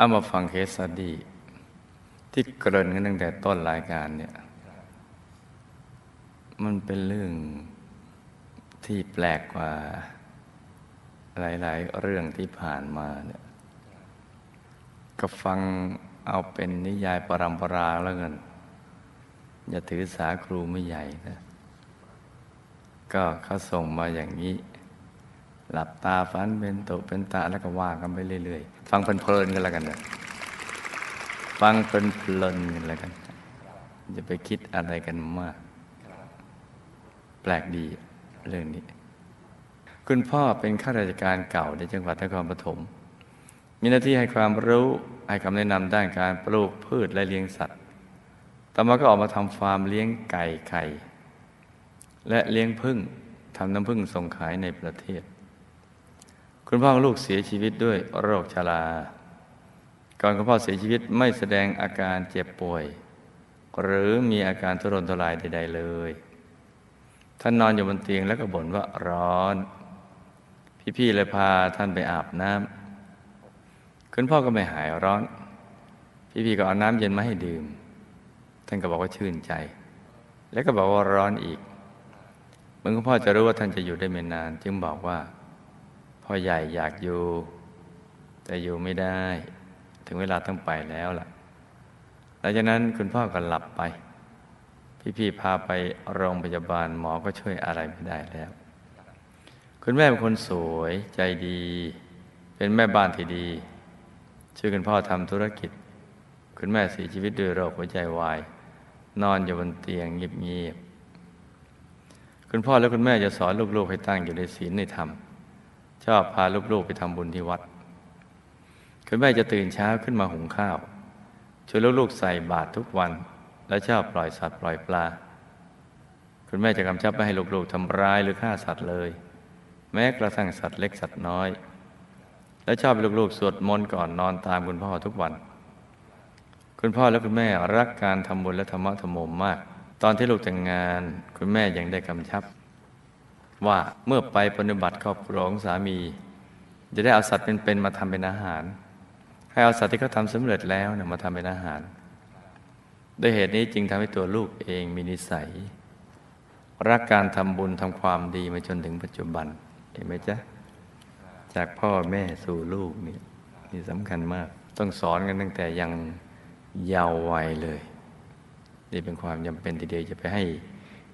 เอามาฟังเคสดีที่เกริ่นกันตั้งแต่ต้นรายการเนี่ย มันเป็นเรื่องที่แปลกกว่า หลาย ๆ เรื่องที่ผ่านมาเนี่ยก็ฟังเอาเป็นนิยายปรำปราแล้วกัน อย่าถือสาครูไม่ใหญ่นะ ก็เขาส่งมาอย่างนี้ หลับตาฟันเป็นตุเป็นตาแล้วก็ว่ากันไปเรื่อยๆ ฟังเพลินๆกันแล้วกันนะฟังเพลินๆกันแล้วกันอย่าไปคิดอะไรกันมาก แปลกดีเรื่องนี้ คุณพ่อเป็นข้าราชการเก่าในจังหวัดนครปฐมมีหน้าที่ให้ความรู้ให้คำแนะนำด้านการปลูกพืชและเลี้ยงสัตว์ ต่อมาก็ออกมาทำฟาร์มเลี้ยงไก่ไข่ และเลี้ยงพึ่งทำน้ำพึ่งส่งขายในประเทศ คุณพ่อลูกเสียชีวิตด้วยโรคชรา ก่อนคุณพ่อเสียชีวิตไม่แสดงอาการเจ็บป่วย หรือมีอาการทุรนทุรายใด ๆ เลย ท่านนอนอยู่บนเตียงแล้วก็บ่นว่าร้อน พี่ๆเลยพาท่านไปอาบน้ำคุณพ่อก็ไม่หายร้อน พี่ๆก็เอาน้ำเย็นมาให้ดื่ม ท่านก็บอกว่าชื่นใจ แล้วก็บอกว่าร้อนอีกเมื่อคุณพ่อจะรู้ว่าท่านจะอยู่ได้ไม่นาน จึงบอกว่า พ่อใหญ่อยากอยู่ แต่อยู่ไม่ได้ ถึงเวลาต้องไปแล้วล่ะหลังจากนั้นคุณพ่อก็หลับไป พี่ๆพาไปโรงพยาบาลหมอก็ช่วยอะไรไม่ได้แล้ว คุณแม่เป็นคนสวยใจดี เป็นแม่บ้านที่ดี ช่วยคุณพ่อทำธุรกิจ คุณแม่เสียชีวิตด้วยโรคหัวใจวาย นอนอยู่บนเตียงเงียบๆคุณพ่อและคุณแม่จะสอนลูกๆให้ตั้งอยู่ในศีลในธรรม อบพาลูกๆไปทำบุญที่วัด คุณแม่จะตื่นเช้าขึ้นมาหุงข้าวช่วยลูกๆใส่บาตรทุกวัน และชอบปล่อยสัตว์ปล่อยปลา คุณแม่จะกำชับไม่ให้ลูกๆทำร้ายหรือฆ่าสัตว์เลย แม้กระทั่งสัตว์เล็กสัตว์น้อย และชอบให้ลูกๆสวดมนต์ก่อนนอนตามคุณพ่อทุกวัน คุณพ่อและคุณแม่รักการทำบุญและธรรมะธรรมมมาก ตอนที่ลูกแต่งงาน คุณแม่ยังได้กำชับ ว่าเมื่อไปปฏิบัติครอบครัวของสามี จะได้เอาสัตว์เป็นๆมาทำเป็นอาหาร ให้เอาสัตว์ที่เขาทำสำเร็จแล้วเนี่ยมาทำเป็นอาหาร ด้วยเหตุนี้จึงทำให้ตัวลูกเองมีนิสัย รักการทำบุญทำความดีมาจนถึงปัจจุบันเห็นไหมจ๊ะจากพ่อแม่สู่ลูกนี่นี่สำคัญมาก ต้องสอนกันตั้งแต่ยังเยาว์วัยเลย นี่เป็นความจำเป็นทีเดียวจะไปให้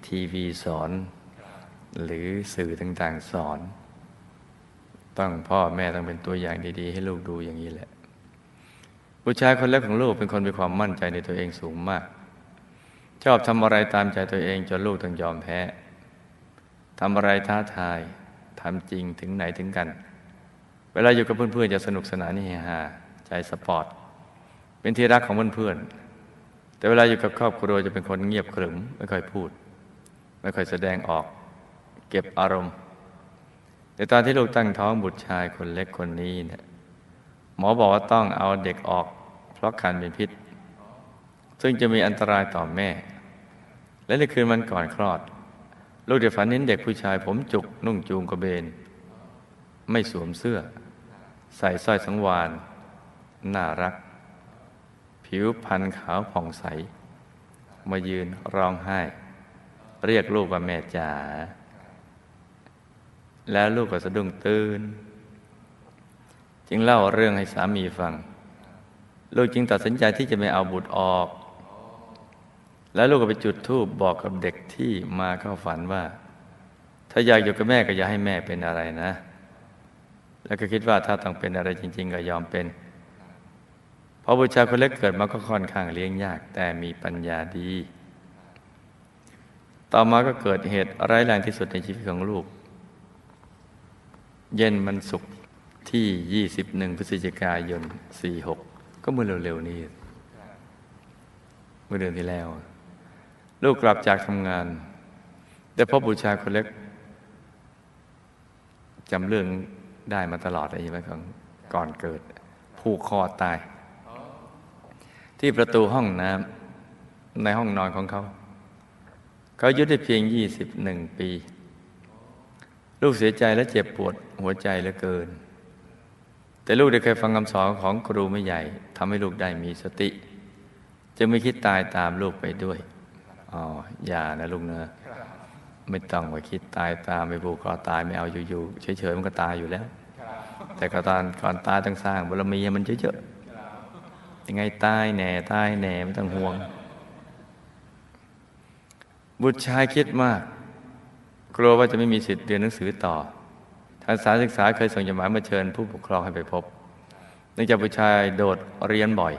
ทีวีสอน หรือสื่อต่างๆสอน ต้องพ่อแม่ต้องเป็นตัวอย่างดีๆ ให้ลูกดูอย่างนี้แหละผู้ชายคนแรกของลูกเป็นคนมีความมั่นใจในตัวเองสูงมาก ชอบทำอะไรตามใจตัวเองจนลูกต้องยอมแพ้ทำอะไรท้าทายทำจริงถึงไหนถึงกัน เวลาอยู่กับเพื่อนๆจะสนุกสนานนี่ฮาใจสปอร์ตเป็นที่รักของเพื่อนๆแต่เวลาอยู่กับครอบครัวจะเป็นคนเงียบขรึมไม่ค่อยพูด ไม่ค่อยแสดงออก เก็บอารมณ์แต่ตอนที่ลูกตั้งท้องบุตรชายคนเล็กคนนี้เนี่ยหมอบอกว่าต้องเอาเด็กออก เพราะคันเป็นพิษ ซึ่งจะมีอันตรายต่อแม่ และในคืนวันก่อนคลอด ลูกเด็กฝันเห็นเด็กผู้ชายผมจุกนุ่งจูงกระเบน ไม่สวมเสื้อ ใส่สร้อยสังวานน่ารัก ผิวพรรณขาวผ่องใส มายืนร้องไห้ เรียกลูกว่าแม่จ๋า แล้วลูกก็สะดุ้งตื่น จึงเล่าเรื่องให้สามีฟัง ลูกจึงตัดสินใจที่จะไม่เอาบุตรออก แล้วลูกก็ไปจุดธูปบอกกับเด็กที่มาเข้าฝันว่า ถ้าอยากอยู่กับแม่ก็อย่าให้แม่เป็นอะไรนะ แล้วก็คิดว่าถ้าต้องเป็นอะไรจริง ๆ ก็ยอมเป็นเพราะบุตรชายคนเล็กเกิดมาก็ค่อนข้างเลี้ยงยาก แต่มีปัญญาดี ต่อมาก็เกิดเหตุร้ายแรงที่สุดในชีวิตของลูก เย็นมันสุกที่ 21 พฤศจิกายน 46 ก็เมื่อเร็วๆนี้ เมื่อเดือนที่แล้ว ลูกกลับจากทำงานแต่พ่อบูชาคนเล็กจำเรื่องได้มาตลอดเลยใช่ไหมของก่อนเกิด ผูกคอตาย ที่ประตูห้องน้ำในห้องนอนของเขา เขายุดได้เพียง 21 ปี ลูกเสียใจและเจ็บปวดหัวใจเหลือเกิน แต่ลูกได้เคยฟังคำสอนของครูไม่ใหญ่ทำให้ลูกได้มีสติจะไม่คิดตายตามลูกไปด้วยอ๋ออย่านะลูกเนอะไม่ต้องไปคิดตายตามไปผูกคอตายไม่เอาอยู่ๆเฉยๆมันก็ตายอยู่แล้ว แต่ก่อนก่อนตายต้องสร้างบารมีมันเยอะๆยังไงตายแหน่ตายแหน่ไม่ต้องห่วง บุตรชายคิดมาก กลัวว่าจะไม่มีสิทธิ์เรียนหนังสือต่อ ทางสารศึกษาเคยส่งจดหมายมาเชิญผู้ปกครองให้ไปพบเนื่องจากบุชายโดดเรียนบ่อย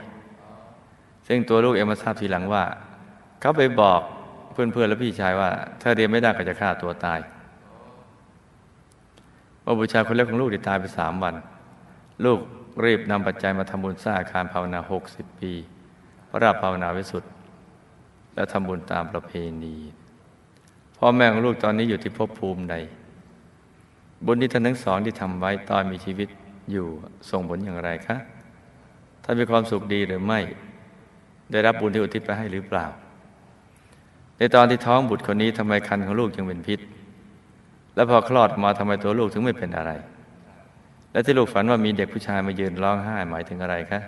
ซึ่งตัวลูกเองมาทราบทีหลังว่า เขาไปบอกเพื่อนๆและพี่ชายว่า ถ้าเรียนไม่ได้ก็จะฆ่าตัวตายว่าบุชายคนเล็กของลูกได้ตายไปสามวัน ลูกรีบนำปัจจัยมาทำบุญสร้างอาคารภาวนาหกสิบปี พระราภาวนาวิสุทธิ์และทำบุญตามประเพณี พ่อแม่ของลูกตอนนี้อยู่ที่ภพภูมิใด บุญที่ท่านทั้งสองที่ทำไว้ตอนมีชีวิตอยู่ส่งผลอย่างไรคะท่านมีความสุขดีหรือไม่ ได้รับบุญที่อุทิศไปให้หรือเปล่า ในตอนที่ท้องบุตรคนนี้ทำไมคันของลูกจึงเป็นพิษ แล้วพอคลอดมาทำไมตัวลูกถึงไม่เป็นอะไร และที่ลูกฝันว่ามีเด็กผู้ชายมายืนร้องไห้หมายถึงอะไรคะ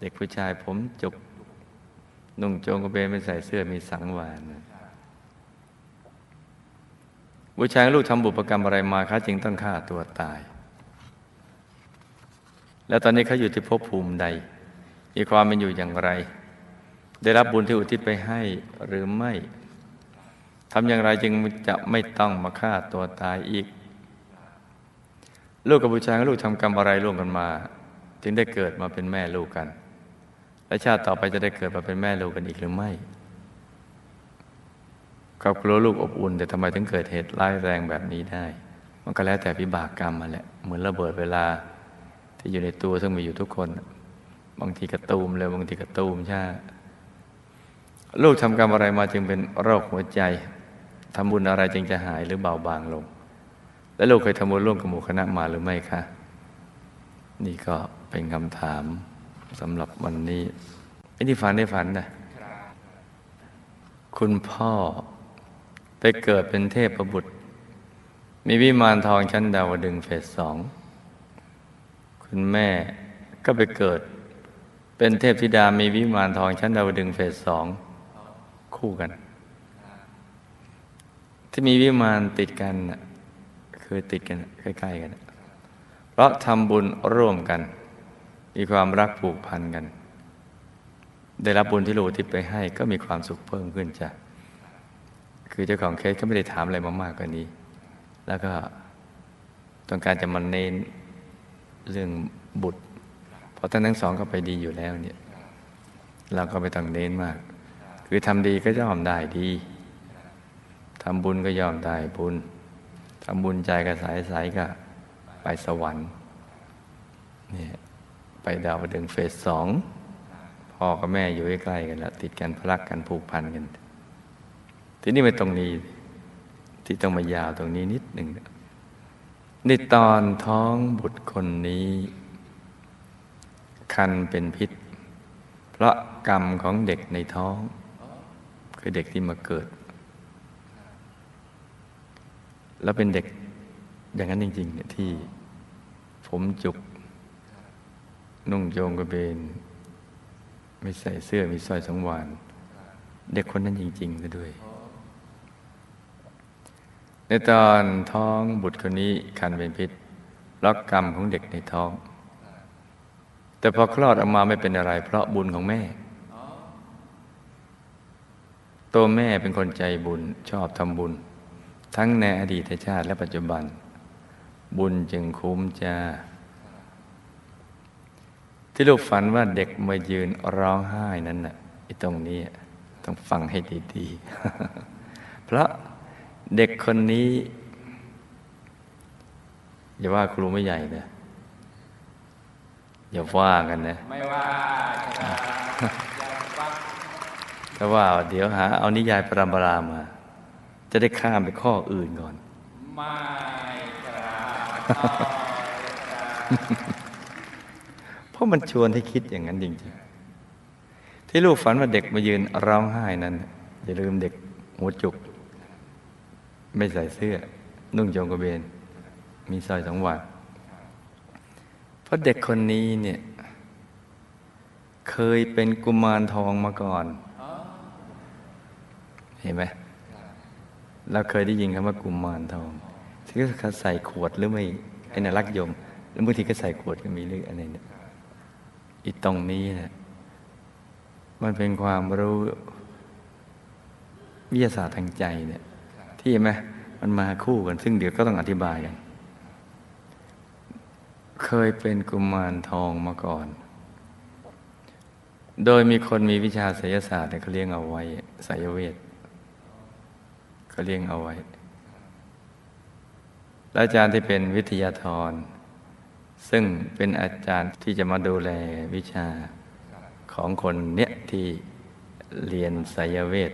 เด็กผู้ชายผมจุกนุ่งโจงกระเบนไม่ใส่เสื้อมีสังวาน บุชายลูกทำบุพกรรมอะไรมาคะจึงต้องฆ่าตัวตาย แล้วตอนนี้เขาอยู่ที่ภพภูมิใด มีความเป็นอยู่อย่างไร ได้รับบุญที่อุทิศไปให้หรือไม่ทำอย่างไรจึงจะไม่ต้องมาฆ่าตัวตายอีก ลูกกับบุชายลูกทำกรรมอะไรร่วมกันมา จึงได้เกิดมาเป็นแม่ลูกกัน และชาติต่อไปจะได้เกิดมาเป็นแม่ลูกกันอีกหรือไม่ ครอบครัวลูกอบอุ่น แต่ทำไมถึงเกิดเหตุร้ายแรงแบบนี้ได้ มันก็แล้วแต่วิบากกรรมมาแหละเหมือนระเบิดเวลา ที่อยู่ในตัวซึ่งมีอยู่ทุกคน บางทีกระตูมเลยบางทีกระตูมใชาลูกทำกรรมอะไรมาจึงเป็นโรคหัวใจทำบุญอะไรจึงจะหายหรือเบาบางลง และลูกเคยทำบุญร่วมกับหมู่คณะมาหรือไม่คะ นี่ก็เป็นคำถามสำหรับวันนี้ไอ้ที่ฝันได้ฝันนะคุณพ่อ ไปเกิดเป็นเทพประบุตร มีวิมานทองชั้นดาวดึงเฟสสอง คุณแม่ก็ไปเกิด เป็นเทพธิดามีวิมานทองชั้นดาวดึงเฟสสองคู่กัน ที่มีวิมานติดกันคือติดกันใกล้ๆกัน เพราะทำบุญร่วมกัน มีความรักผูกพันกัน ได้รับบุญที่ลูกที่ไปให้ก็มีความสุขเพิ่มขึ้นจ้ะ คือเจ้าของเคสก็ไม่ได้ถามอะไรมามากกว่านี้ แล้วก็ต้องการจะมาเน้นเรื่องบุตร เพราะท่านทั้งสองก็ไปดีอยู่แล้วเนี่ย เราก็ไม่ต้องเน้นมาก คือทำดีก็ย่อมได้ดีทำบุญก็ย่อมได้บุญทำบุญใจก็สายสายก็ไปสวรรค์เนี่ยไปดาวดึงเฟสสองพ่อกับแม่อยู่ใกล้ๆกันแล้วติดกันพลักกันผูกพันกัน ทีนี้มาตรงนี้ ที่ต้องมายาวตรงนี้นิดหนึ่งในตอนท้องบุตรคนนี้ คันเป็นพิษ เพราะกรรมของเด็กในท้อง คือเด็กที่มาเกิด แล้วเป็นเด็กอย่างนั้นจริงๆเนี่ยที่ผมจุก นุ่งโยงกระเบน ไม่ใส่เสื้อมีสร้อยสังวาน เด็กคนนั้นจริงๆซะด้วย ในตอนท้องบุตรคนนี้คันเป็นพิษล็อกกรรมของเด็กในท้อง แต่พอคลอดออกมาไม่เป็นอะไร เพราะบุญของแม่ ตัวแม่เป็นคนใจบุญชอบทำบุญ ทั้งในอดีตชาติและปัจจุบัน บุญจึงคุ้มจ้าที่ลูกฝันว่าเด็กมายืนร้องไห้นั้นน่ะไอ้ตรงนี้ต้องฟังให้ดีๆ เพราะ เด็กคนนี้ อย่าว่าครูไม่ใหญ่นะอย่าว่ากันนะ ไม่ว่าถ้าว่าเดี๋ยวหา เอานิยายปรามปรามา จะได้ข้ามไปข้ออื่นก่อน ไม่ครับเพราะมันชวนให้คิดอย่างนั้นจริงๆที่ลูกฝันว่าเด็กมายืนร้องไห้นั้นอย่าลืมเด็กหัวจุก ไม่ใส่เสื้อ นุ่งโจงกระเบน มีสร้อยสองวานราะเด็กคนนี้เนี่ย เคยเป็นกุมารทองมาก่อน เห็นไหมเราเคยได้ยินคำว่ากุมารทองที่เขาใส่ขวดหรือไม่ไอ้น่ะรักยมแล้วบางทีก็ใส่ขวดก็มีเรื่องอะไรเนี่ยอีตรงนี้เนี่ยมันเป็นความรู้วิทยาศาสตร์ทางใจเนี่ย ที่เห็นไหมมันมาคู่กัน ซึ่งเดี๋ยวก็ต้องอธิบายกัน เคยเป็นกุมารทองมาก่อน โดยมีคนมีวิชาไสยศาสตร์เนี่ยเขาเลี้ยงเอาไว้ไสยเวทเขาเลี้ยงเอาไว้ แล้วอาจารย์ที่เป็นวิทยาธร ซึ่งเป็นอาจารย์ที่จะมาดูแลวิชาของคนเนี้ยที่เรียนไสยเวท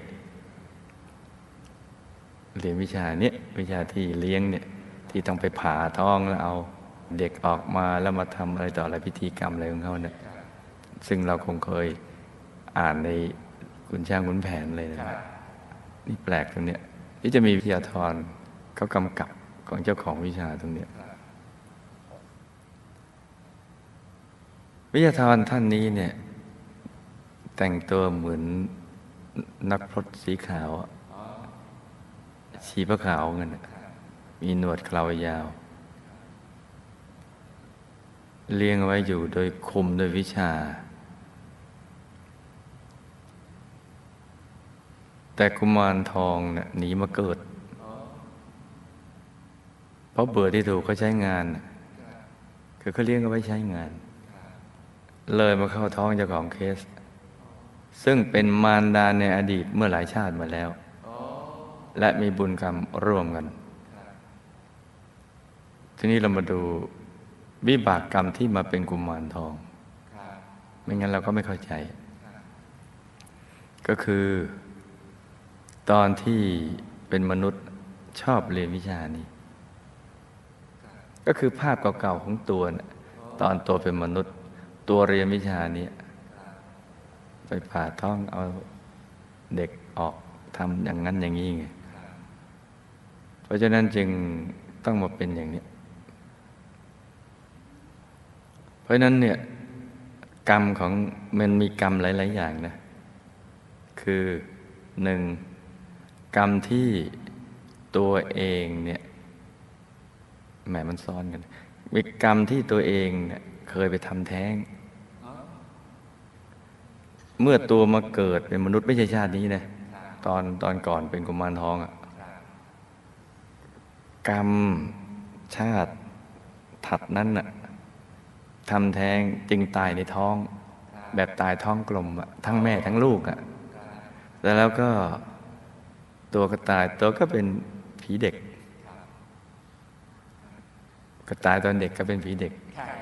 เรียนวิชาเนี้ยวิชาที่เลี้ยงเนี่ยที่ต้องไปผ่าท้องแล้วเอาเด็กออกมาแล้วมาทำอะไรต่ออะไรพิธีกรรมอะไรของเขาเนี่ยซึ่งเราคงเคยอ่านในคุณช่างคุณแผนเลยนะนี่แปลกตรงเนี้ยที่จะมีวิทยาธรเขากำกับของเจ้าของวิชาตรงเนี้ยวิทยาธรท่านนี้เนี่ยแต่งตัวเหมือนนักพรตสีขาวอะ ชีพระขาวเงินมีหนวดเคราวยาว เลี้ยงไว้อยู่โดยคุมโดยวิชา แต่กุมารทองเนี่ยหนีมาเกิด เพราะเบื่อที่ถูกเขาใช้งาน คือเขาเลี้ยงเอาไว้ใช้งาน เลยมาเข้าท้องเจ้าของเคส ซึ่งเป็นมารดาในอดีตเมื่อหลายชาติมาแล้ว และมีบุญกรรมร่วมกัน ทีนี้เรามาดูวิบากกรรมที่มาเป็นกุมารทอง ไม่งั้นเราก็ไม่เข้าใจ ก็คือ ตอนที่เป็นมนุษย์ชอบเรียนวิชานี้ ก็คือภาพเก่าๆของตัวนะตอนตัวเป็นมนุษย์ ตัวเรียนวิชานี้ไปผ่าท้องเอาเด็กออกทำอย่างนั้นอย่างนี้ไง เพราะฉะนั้นจึงต้องมาเป็นอย่างนี้ เพราะนั้นเนี่ยกรรมของมันมีกรรมหลาย ๆ อย่างนะ คือหนึ่งกรรมที่ตัวเองเนี่ยแหมมันซ้อนกันมีกรรมที่ตัวเองเนี่ยเคยไปทำแท้ง เมื่อตัวมาเกิดเป็นมนุษย์ไม่ใช่ชาตินี้นะตอนตอนก่อนเป็นกุมารทองอะ กรรมชาติถัดนั้นน่ะทำแท้งจึงตายในท้อง แบบตายท้องกลมอะทั้งแม่ทั้งลูกอะแต่แล้วก็ตัวก็ตายตัวก็เป็นผีเด็ก ก็ตายตอนเด็กก็เป็นผีเด็ก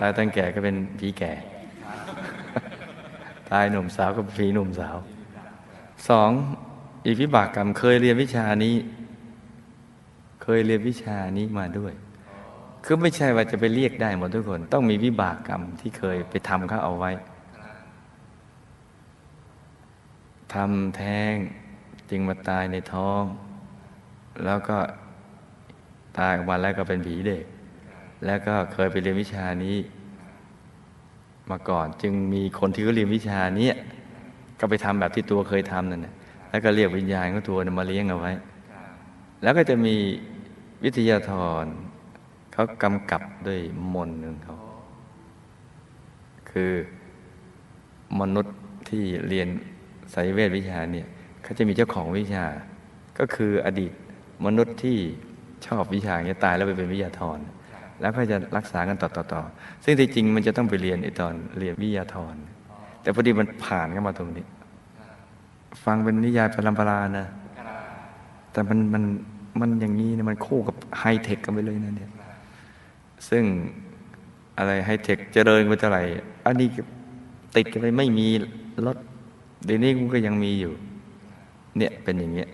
ตายตอนแก่ก็เป็นผีแก่ ตายหนุ่มสาวก็เป็นผีหนุ่มสาวสองอีกวิบากกรรมเคยเรียนวิชานี้ เคยเรียนวิชานี้มาด้วย คือไม่ใช่ว่าจะไปเรียกได้หมดทุกคน ต้องมีวิบากกรรมที่เคยไปทำเขาเอาไว้ทำแท้งจึงมาตายในท้อง แล้วก็ตายออกมาแล้วก็เป็นผีเด็ก แล้วก็เคยไปเรียนวิชานี้ มาก่อนจึงมีคนที่เขาเรียนวิชานี้ก็ไปทำแบบที่ตัวเคยทำนั่นนะแล้วก็เรียกวิญญาณของตัวมาเลี้ยงเอาไว้ แล้วก็จะมี วิทยาธรเขากำกับด้วยมนต์ของเขา คือมนุษย์ที่เรียนไสยเวทวิชาเนี่ยเขาจะมีเจ้าของวิชา ก็คืออดีตมนุษย์ที่ชอบวิชาเนี้ยตายแล้วไปเป็นวิทยาธรแล้วก็จะรักษากันต่อต่อต่อซึ่งที่จริงมันจะต้องไปเรียนไอตอนเรียนวิทยาธรแต่พอดีมันผ่านเข้ามาตรงนี้ ฟังเป็นนิยายพลัมปรานะ แต่มันมัน มันอย่างนี้เนี่ยมันคู่กับไฮเทคกันไปเลยนะเนี่ยซึ่งอะไรไฮเทคเจริญไปเท่าไหร่อันนี้ติดกันไปไม่มีรถเดี๋ยวนี้มันก็ยังมีอยู่ เนี่ยเป็นอย่างเงี้ย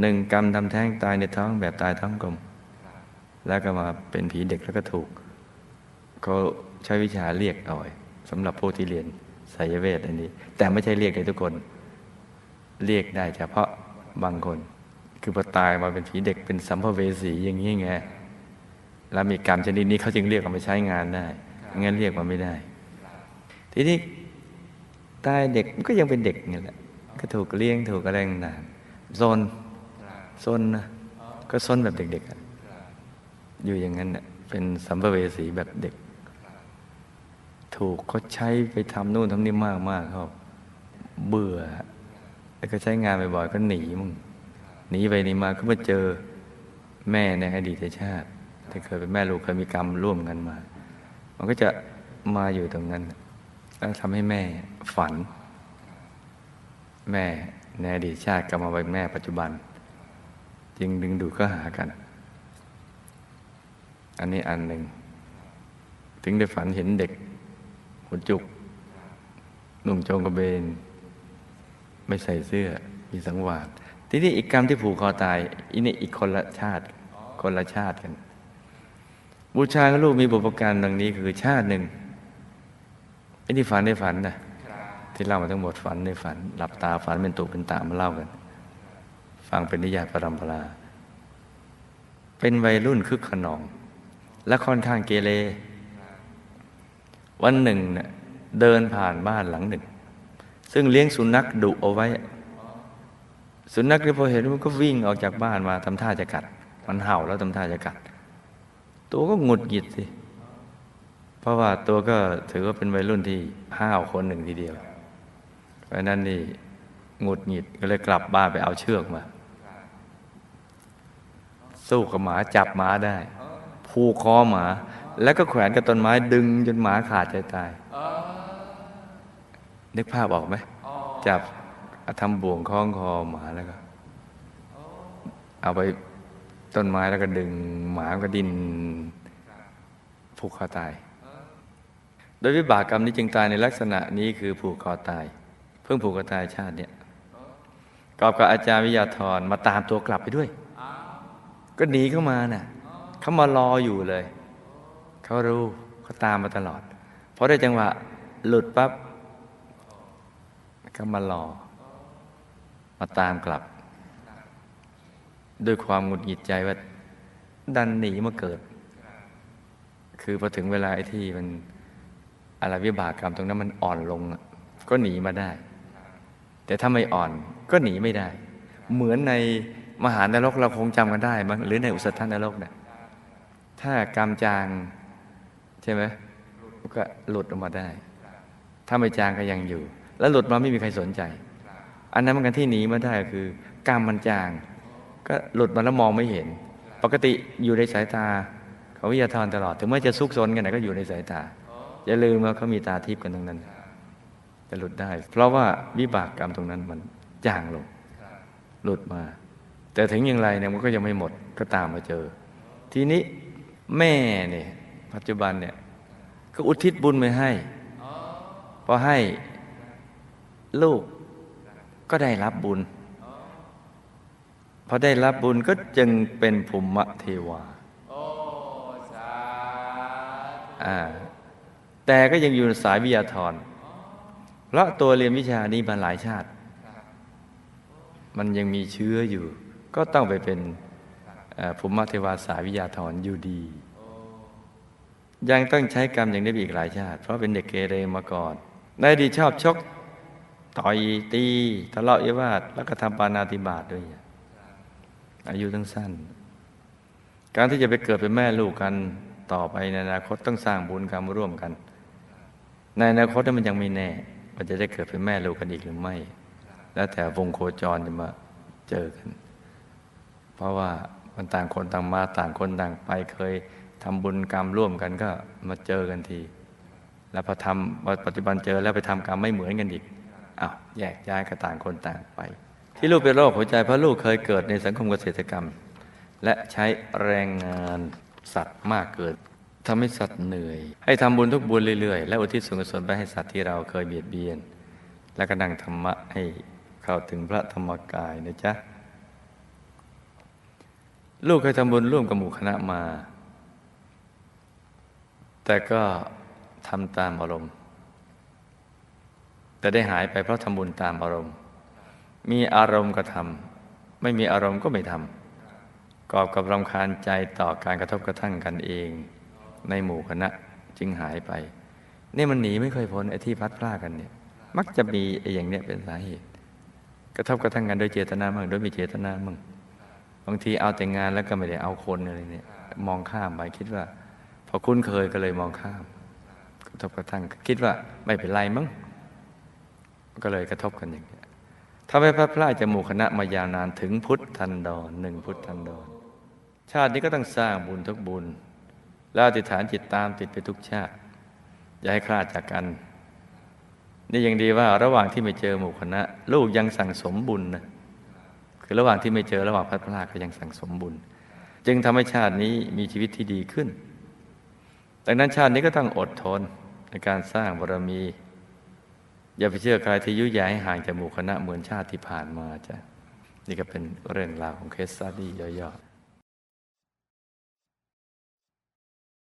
หนึ่งกรรมทำแท้งตายในท้องแบบตายท้องกลม แล้วก็มาเป็นผีเด็กแล้วก็ถูกเขาใช้วิชาเรียกเอาไว้สำหรับผู้ที่เรียนไสยเวทอันนี้ แต่ไม่ใช่เรียกได้ทุกคน เรียกได้เฉพาะบางคน คือพอตายมาเป็นผีเด็กเป็นสัมภเวสีอย่างนี้ไง แล้วมีกรรมชนิดนี้เขาจึงเรียกเอามาใช้งานได้ งั้นเรียกมาไม่ได้ ทีนี้ตายเด็กมันก็ยังเป็นเด็กนี่แหละ ก็ถูกเลี้ยงถูกอะไรต่างๆโซนโซนนะ ก็ซนแบบเด็กๆ อยู่อย่างนั้นน่ะเป็นสัมภเวสีแบบเด็ก ถูกเขาใช้ไปทำนู่นทำนี่มากมากๆเขาเบื่อ แล้วก็ใช้งานบ่อยๆก็หนีมึง หนีไปหนีมาก็มาเจอแม่ในอดีตชาติที่เคยเป็นแม่ลูกเคยมีกรรมร่วมกันมา มันก็จะมาอยู่ตรงนั้น แล้วทำให้แม่ฝัน แม่ในอดีตชาติกลับมาเป็นแม่ปัจจุบัน จึงดึงดูดก็หากัน อันนี้อันหนึ่ง ถึงได้ฝันเห็นเด็กหัวจุก หนุ่มโจงกระเบน ไม่ใส่เสื้อ มีสังวาส ทีนี้อีกกรรมที่ผูกคอตายอันนี้อีกคนละชาติ คนละชาติกัน บูชากับลูกมีบุพการดังนี้คือชาติหนึ่งไอ้ที่ฝันในฝันนะที่เล่ามาทั้งหมดฝันในฝัน หลับตาฝันเป็นตุเป็นตามาเล่ากัน ฟังเป็นนิยายปรำปรา เป็นวัยรุ่นคึกขนอง และค่อนข้างเกเรวันหนึ่งเน่ยเดินผ่านบ้านหลังหนึ่ง ซึ่งเลี้ยงสุนัขดุเอาไว้ สุนัขที่พอเห็นมันก็วิ่งออกจากบ้านมาทำท่าจะกัด มันเห่าแล้วทำท่าจะกัด ตัวก็หงุดหงิดสิ เพราะว่าตัวก็ถือว่าเป็นวัยรุ่นที่ห้าวคนหนึ่งทีเดียว เพราะฉะนั้นนี่หงุดหงิดก็เลยกลับบ้านไปเอาเชือกมา สู้กับหมาจับหมาได้ ผูกคอหมา แล้วก็แขวนกับต้นไม้ดึงจนหมาขาดใจตายนึกภาพออกไหมจับ ทำบ่วงคล้องคอหมาแล้วก็ เอาไปต้นไม้แล้วก็ดึงหมาก็ดินผูกคอตาย โดยวิบากกรรมนี้จึงตายในลักษณะนี้คือผูกคอตาย เพิ่งผูกคอตายชาติเนี่ยกอบกับอาจารย์วิทยาธรมาตามตัวกลับไปด้วย ก็หนีเข้ามาน่ะเขามารออยู่เลย เขารู้เขาตามมาตลอด เพราะได้จังหวะหลุดปั๊บก็มารอ มาตามกลับ ด้วยความหงุดหงิดใจว่า ดันหนีมาเกิด คือพอถึงเวลาไอ้ที่มันอะไรวิบากกรรมตรงนั้นมันอ่อนลงก็หนีมาได้ แต่ถ้าไม่อ่อนก็หนีไม่ได้ เหมือนในมหานรกเราคงจำกันได้มั้งหรือในอุสธานรกเนี่ยถ้ากรรมจางใช่ไหมก็หลุดออกมาได้ ถ้าไม่จางก็ยังอยู่ แล้วหลุดมาไม่มีใครสนใจ อันนั้นมันกันที่หนีมาได้คือ กรรมมันจาง ก็หลุดมาแล้วมองไม่เห็น ปกติอยู่ในสายตาเขาวิทยาธรตลอด ถึงแม้จะซุกซนกันไหนก็อยู่ในสายตาอย่าลืมว่าเขามีตาทิพย์กันตรงนั้นจะหลุดได้ เพราะว่าวิบากกรรมตรงนั้นมันจางลงหลุดมา แต่ถึงอย่างไรเนี่ยมันก็ยังไม่หมดก็ตามมาเจอ ทีนี้แม่เนี่ยปัจจุบันเนี่ยก็อุทิศบุญไปให้พอให้ลูก ก็ได้รับบุญพอได้รับบุญก็จึงเป็นภูมิเทวาอ่าแต่ก็ยังอยู่สายวิทยาธรเพราะตัวเรียนวิชานี้มาหลายชาติ มันยังมีเชื้ออยู่ ก็ต้องไปเป็นภูมิเทวาสายวิทยาธรอยู่ดี ยังต้องใช้กรรมอย่างนี้อีกหลายชาติ เพราะเป็นเด็กเกเรมาก่อนในอดีชอบชก ต่อยตีทะเลาะวิวาทแล้วก็ทำปานาติบาตด้วย อายุทั้งสั้น การที่จะไปเกิดเป็นแม่ลูกกันต่อไปในอนาคตต้องสร้างบุญกรรมร่วมกัน ในอนาคตมันยังไม่แน่ว่าจะได้เกิดเป็นแม่ลูกกันอีกหรือไม่ แล้วแต่วงโคจรจะมาเจอกัน เพราะว่ามันต่างคนต่างมาต่างคนต่างไปเคยทำบุญกรรมร่วมกันก็มาเจอกันที แล้วพอทำปัจจุบันเจอแล้วไปทำกรรมไม่เหมือนกันอีก อ้าวแยกย้ายก็ต่างคนต่างไป ที่ลูกเป็นโรคหัวใจเพราะลูกเคยเกิดในสังคมเกษตรกรรม และใช้แรงงานสัตว์มากเกินทำให้สัตว์เหนื่อย ให้ทำบุญทุกบุญเรื่อยๆ และอุทิศส่วนกุศลไปให้สัตว์ที่เราเคยเบียดเบียน และก็นั่งธรรมะให้เข้าถึงพระธรรมกายนะจ๊ะลูกเคยทำบุญร่วมกับหมู่คณะมา แต่ก็ทำตามอารมณ์ แต่ได้หายไปเพราะทำบุญตามอารมณ์ มีอารมณ์ก็ทำไม่มีอารมณ์ก็ไม่ทำกอบกับรำคาญใจต่อการกระทบกระทั่งกันเอง ในหมู่คณะจึงหายไป นี่มันหนีไม่เคยพ้นไอ้ที่พัดพรากกันเนี่ยมักจะมีไอ้อย่างเนี้ยเป็นสาเหตุ กระทบกระทั่งกันโดยเจตนาบ้างโดยไม่เจตนาบ้างบางทีเอาแต่งานแล้วก็ไม่ได้เอาคนอะไรเนี่ย มองข้ามไปคิดว่า พอคุ้นเคยก็เลยมองข้าม กระทบกระทั่งคิดว่าไม่เป็นไรมั้ง ก็เลยกระทบกันอย่างนี้ยถ้าไม่พลาดพลาดจากหมู่คณะมายาวนานถึงพุทธันดรหนึ่งพุทธันดร ชาตินี้ก็ต้องสร้างบุญทุกบุญ แล้วอธิษฐานจิตตามติดไปทุกชาติ อย่าให้คลาดจากกัน นี่ยังดีว่าระหว่างที่ไม่เจอหมู่คณะ ลูกยังสั่งสมบุญนะคือระหว่างที่ไม่เจอระหว่างพัดพลาดก็ยังสั่งสมบุญ จึงทำให้ชาตินี้มีชีวิตที่ดีขึ้นดังนั้นชาตินี้ก็ต้องอดทนในการสร้างบารมี อย่าไปเชื่อใครที่ยุยายให้ห่างจากหมู่คณะเหมือนชาติที่ผ่านมาจ้ะนี่ก็เป็นเรื่องราวของเคสซาดี้ย่อๆ